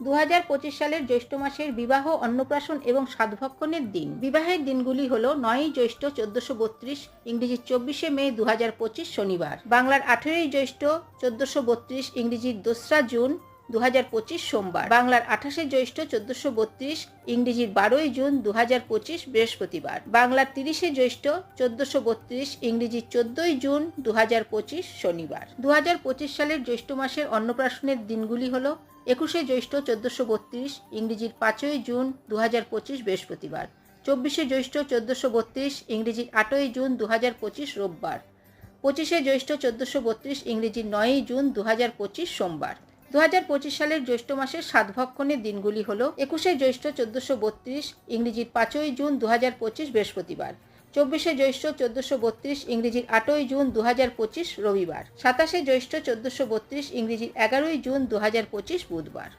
দু হাজার পঁচিশ সালের জ্যৈষ্ঠ মাসের বিবাহ, অন্নপ্রাশন এবং সাধভক্ষণের দিন। বিবাহের দিনগুলি হল নয়ই জ্যৈষ্ঠ চোদ্দশো বত্রিশ ইংরেজির চব্বিশে মে দু শনিবার। বাংলার আঠেরোই জ্যৈষ্ঠ চোদ্দশো বত্রিশ, ইংরেজির দোসরা জুন দু সোমবার। বাংলার আঠাশে জ্যৈষ্ঠ চোদ্দশো বত্রিশ, ইংরেজির বারোই জুন দু বৃহস্পতিবার। বাংলার তিরিশে জ্যৈষ্ঠ চোদ্দশো বত্রিশ, ইংরেজির চোদ্দই জুন দু শনিবার। দু সালের জ্যৈষ্ঠ মাসের অন্নপ্রাশনের দিনগুলি হল একুশে জ্যৈষ্ঠ চোদ্দশো বত্রিশ, ইংরেজির পাঁচই জুন দু বৃহস্পতিবার। চব্বিশে জ্যৈষ্ঠ চোদ্দশো বত্রিশ, ইংরেজির আটই জুন দু রোববার। পঁচিশে জ্যৈষ্ঠ চোদ্দশো বত্রিশ, ইংরেজির নয়ই জুন দু সোমবার। দু সালের জ্যৈষ্ঠ মাসের সাত ভক্ষণের দিনগুলি হল একুশে জ্যৈষ্ঠ চোদ্দশো বত্রিশ, ইংরেজির পাঁচই জুন দু পঁচিশ বৃহস্পতিবার, চব্বিশে জ্যৈষ্ঠ চোদ্দশো বত্রিশ, ইংরেজির আটই জুন দু হাজার পঁচিশ রবিবার, সাতাশে জ্যৈষ্ঠ চোদ্দশো বত্রিশ, ইংরেজির এগারোই জুন দু হাজার পঁচিশ বুধবার।